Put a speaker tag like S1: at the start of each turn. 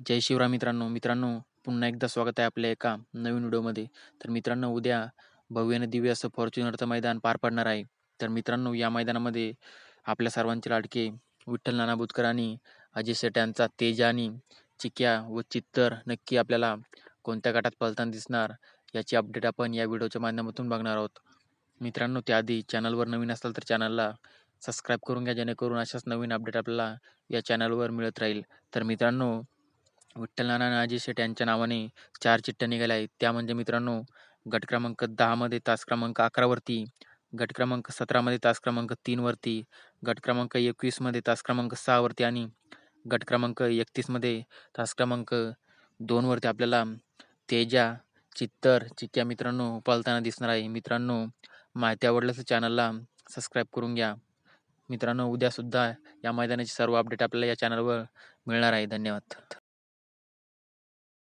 S1: जय शिवराम मित्रांनो. मित्रांनो पुन्हा एकदा स्वागत आहे आपल्या एका नवीन व्हिडिओमध्ये. तर मित्रांनो उद्या भव्य आणि दिव्य असं फॉर्च्युनरचं मैदान पार पडणार आहे. तर मित्रांनो या मैदानामध्ये आपल्या सर्वांचे लाडके विठ्ठल नाना बुतकर आणि अजय शेट यांचा तेज आणि चिक्या व चित्तर नक्की आपल्याला कोणत्या गटात पळताना दिसणार याची अपडेट आपण या व्हिडिओच्या माध्यमातून बघणार आहोत. मित्रांनो त्याआधी चॅनलवर नवीन असाल तर चॅनलला सबस्क्राईब करून घ्या जेणेकरून अशाच नवीन अपडेट आपल्याला या चॅनलवर मिळत राहील. तर मित्रांनो विठ्ठल नाना शेट यांच्या नावाने चार चिठ्ठ्या निघाल्या आहेत. त्या म्हणजे मित्रांनो गट क्रमांक दहामध्ये तास क्रमांक अकरावरती गट क्रमांक सतरामध्ये तास क्रमांक तीनवरती गट क्रमांक एकवीसमध्ये तास क्रमांक सहावरती आणि गट क्रमांक एकतीसमध्ये तास क्रमांक दोनवरती आपल्याला तेजा चित्तर चिक्क्या मित्रांनो पळताना दिसणार आहे. मित्रांनो माहिती आवडल्यास चॅनलला सबस्क्राईब करून घ्या. मित्रांनो उद्यासुद्धा या मैदानाची सर्व अपडेट आपल्याला या चॅनलवर मिळणार आहे. धन्यवाद.